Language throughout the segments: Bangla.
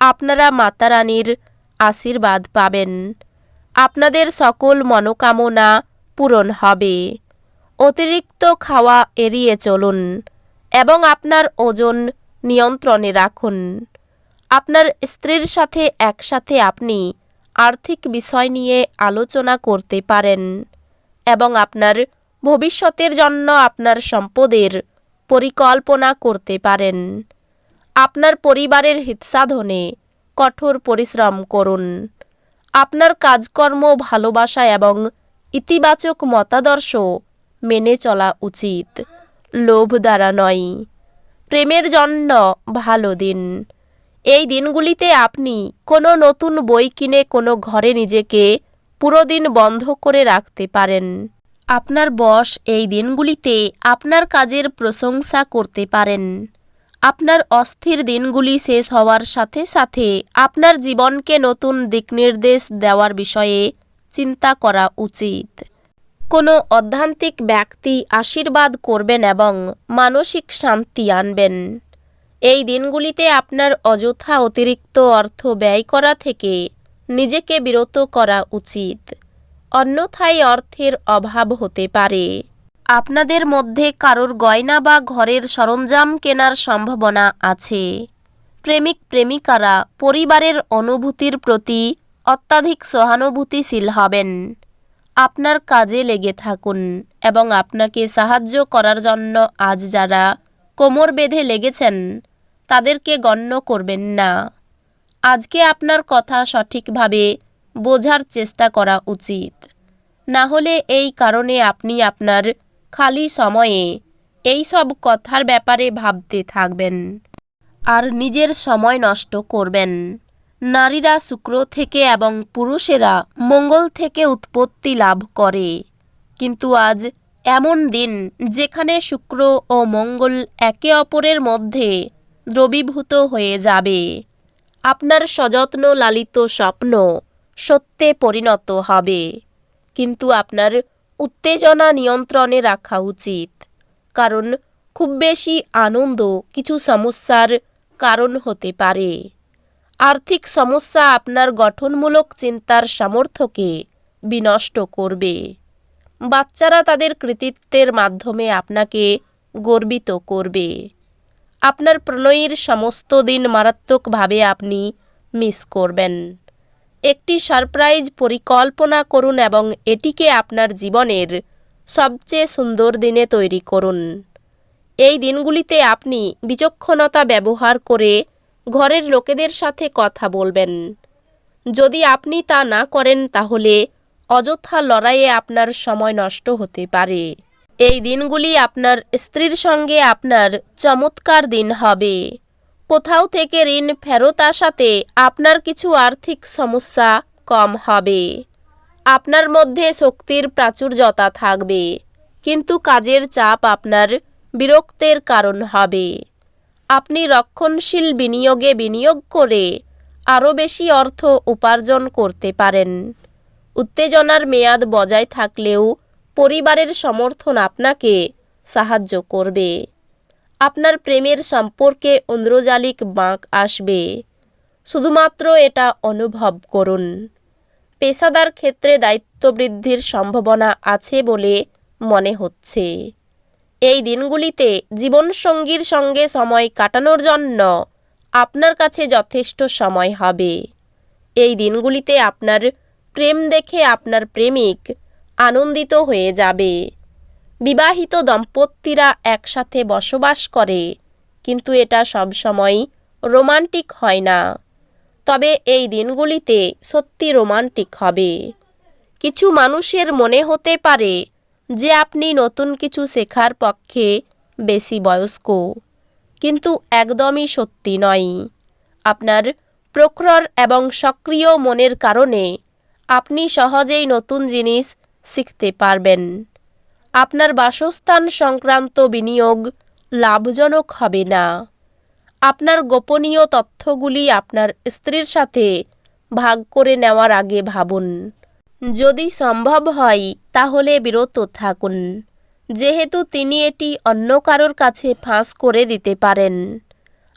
আপনারা মাতারানীর আশীর্বাদ পাবেন। আপনাদের সকল মনোকামনা পূরণ হবে। অতিরিক্ত খাওয়া এড়িয়ে চলুন এবং আপনার ওজন নিয়ন্ত্রণে রাখুন। আপনার স্ত্রীর সাথে একসাথে আপনি আর্থিক বিষয় নিয়ে আলোচনা করতে পারেন এবং আপনার ভবিষ্যতের জন্য আপনার সম্পদের পরিকল্পনা করতে পারেন। আপনার পরিবারের হিতসাধনে কঠোর পরিশ্রম করুন। আপনার কাজকর্ম, ভালোবাসা এবং ইতিবাচক মতাদর্শ মেনে চলা উচিত। লোভ দ্বারা নয়। প্রেমের জন্য ভালো দিন। এই দিনগুলিতে আপনি কোনো নতুন বই কিনে কোনো ঘরে নিজেকে পুরো দিন বন্ধ করে রাখতে পারেন। আপনার বস এই দিনগুলিতে আপনার কাজের প্রশংসা করতে পারেন। আপনার অস্থির দিনগুলি শেষ হওয়ার সাথে সাথে আপনার জীবনকে নতুন দিকনির্দেশ দেওয়ার বিষয়ে চিন্তা করা উচিত। কোনো অধ্যান্তিক ব্যক্তি আশীর্বাদ করবেন এবং মানসিক শান্তি আনবেন। এই দিনগুলিতে আপনার অযথা অতিরিক্ত অর্থ ব্যয় করা থেকে নিজেকে বিরত করা উচিত। অন্যথায় অর্থের অভাব হতে পারে। আপনাদের মধ্যে কারোর গয়না বা ঘরের সরঞ্জাম কেনার সম্ভাবনা আছে। প্রেমিক প্রেমিকারা পরিবারের অনুভূতির প্রতি অত্যাধিক সহানুভূতিশীল হবেন। আপনার কাজে লেগে থাকুন এবং আপনাকে সাহায্য করার জন্য আজ যারা কোমর বেঁধে লেগেছেন, তাদেরকে গণ্য করবেন না। আজকে আপনার কথা সঠিকভাবে বোঝার চেষ্টা করা উচিত। না হলে এই কারণে আপনি আপনার খালি সময়ে এই সব কথার ব্যাপারে ভাবতে থাকবেন। আর নিজের সময় নষ্ট করবেন। নারীরা শুক্র থেকে এবং পুরুষেরা মঙ্গল থেকে উৎপত্তি লাভ করে। কিন্তু আজ এমন দিন যেখানে শুক্র ও মঙ্গল একে অপরের মধ্যে দ্রবীভূত হয়ে যাবে। আপনার সযত্ন লালিত স্বপ্ন সত্যে পরিণত হবে। কিন্তু আপনার উত্তেজনা নিয়ন্ত্রণে রাখা উচিত। কারণ খুব বেশি আনন্দ কিছু সমস্যার কারণ হতে পারে। আর্থিক সমস্যা আপনার গঠনমূলক চিন্তার সামর্থ্যকে বিনষ্ট করবে। বাচ্চারা তাদের কৃতিত্বের মাধ্যমে আপনাকে গর্বিত করবে। আপনার প্রণয়ীর সমস্ত দিন মারাত্মকভাবে আপনি মিস করবেন। একটি সারপ্রাইজ পরিকল্পনা করুন এবং এটিকে আপনার জীবনের সবচেয়ে সুন্দর দিনে তৈরি করুন। এই দিনগুলিতে আপনি বিচক্ষণতা ব্যবহার করে ঘরের লোকেদের সাথে কথা বলবেন। যদি আপনি তা না করেন, তাহলে অযথা লড়াইয়ে আপনার সময় নষ্ট হতে পারে। এই দিনগুলি আপনার স্ত্রীর সঙ্গে আপনার চমৎকার দিন হবে। কোথাও থেকে ঋণ ফেরত আসাতে আপনার কিছু আর্থিক সমস্যা কম হবে। আপনার মধ্যে শক্তির প্রাচুর্যতা থাকবে, কিন্তু কাজের চাপ আপনার বিরক্তের কারণ হবে। আপনি রক্ষণশীল বিনিয়োগে বিনিয়োগ করে আরও বেশি অর্থ উপার্জন করতে পারেন। উত্তেজনার মেয়াদ বজায় থাকলেও পরিবারের সমর্থন আপনাকে সাহায্য করবে। আপনার প্রেমের সম্পর্কে অন্দ্রজালিক বাঁক আসবে। শুধুমাত্র এটা অনুভব করুন। পেশাদার ক্ষেত্রে দায়িত্ব বৃদ্ধির সম্ভাবনা আছে বলে মনে হচ্ছে। এই দিনগুলিতে জীবনসঙ্গীর সঙ্গে সময় কাটানোর জন্য আপনার কাছে যথেষ্ট সময় হবে। এই দিনগুলিতে আপনার প্রেম দেখে আপনার প্রেমিক আনন্দিত হয়ে যাবে। বিবাহিত দম্পতিরা একসাথে বসবাস করে, কিন্তু এটা সবসময় রোমান্টিক হয় না। তবে এই দিনগুলিতে সত্যি রোমান্টিক হবে। কিছু মানুষের মনে হতে পারে যে আপনি নতুন কিছু শেখার পক্ষে বেশি বয়স্ক, কিন্তু একদমই সত্যি নয়। আপনার প্রখর এবং সক্রিয় মনের কারণে আপনি সহজেই নতুন জিনিস শিখতে পারবেন। আপনার বাসস্থান সংক্রান্ত বিনিয়োগ লাভজনক হবে না। আপনার গোপনীয় তথ্যগুলি আপনার স্ত্রীর সাথে ভাগ করে নেওয়ার আগে ভাবুন। যদি সম্ভব হয়, তাহলে বিরত থাকুন। যেহেতু তিনি এটি অন্য কারোর কাছে ফাঁস করে দিতে পারেন।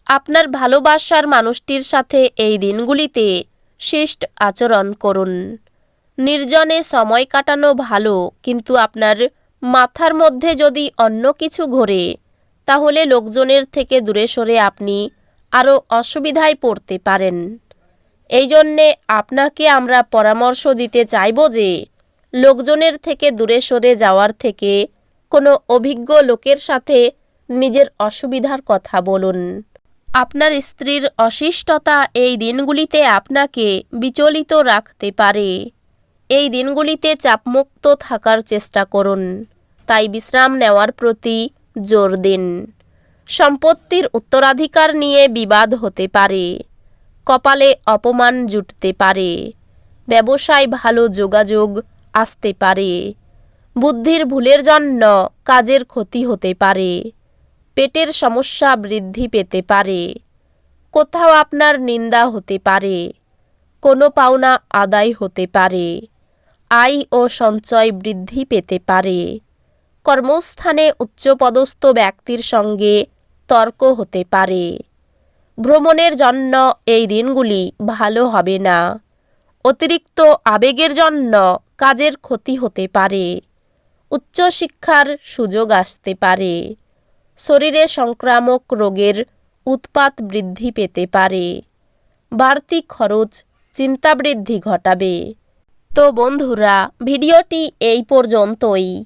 আপনার ভালোবাসার মানুষটির সাথে এই দিনগুলিতে শিষ্ট আচরণ করুন। নির্জনে সময় কাটানো ভালো, কিন্তু আপনার মাথার মধ্যে যদি অন্য কিছু ঘোরে, তাহলে লোকজনের থেকে দূরে সরে আপনি আরও অসুবিধায় পড়তে পারেন। এই জন্যে আপনাকে আমরা পরামর্শ দিতে চাইব যে, লোকজনের থেকে দূরে সরে যাওয়ার থেকে কোনো অভিজ্ঞ লোকের সাথে নিজের অসুবিধার কথা বলুন। আপনার স্ত্রীর অশিষ্টতা এই দিনগুলিতে আপনাকে বিচলিত রাখতে পারে। এই দিনগুলিতে চাপমুক্ত থাকার চেষ্টা করুন। তাই বিশ্রাম নেওয়ার প্রতি জোর দিন। সম্পত্তির উত্তরাধিকার নিয়ে বিবাদ হতে পারে, কপালে অপমান জুটতে পারে, ব্যবসায় ভালো যোগাযোগ আসতে পারে, বুদ্ধির ভুলের জন্য কাজের ক্ষতি হতে পারে, পেটের সমস্যা বৃদ্ধি পেতে পারে, কোথাও আপনার নিন্দা হতে পারে, কোনো পাওনা আদায় হতে পারে, আয় ও সঞ্চয় বৃদ্ধি পেতে পারে। কর্মস্থানে উচ্চপদস্থ ব্যক্তির সঙ্গে তর্ক হতে পারে। ভ্রমণের জন্য এই দিনগুলি ভালো হবে না। অতিরিক্ত আবেগের জন্য কাজের ক্ষতি হতে পারে। উচ্চশিক্ষার সুযোগ আসতে পারে। শরীরে সংক্রামক রোগের উৎপাত বৃদ্ধি পেতে পারে। বাড়তি খরচ চিন্তা বৃদ্ধি ঘটাবে। তো বন্ধুরা, ভিডিওটি এই পর্যন্তই।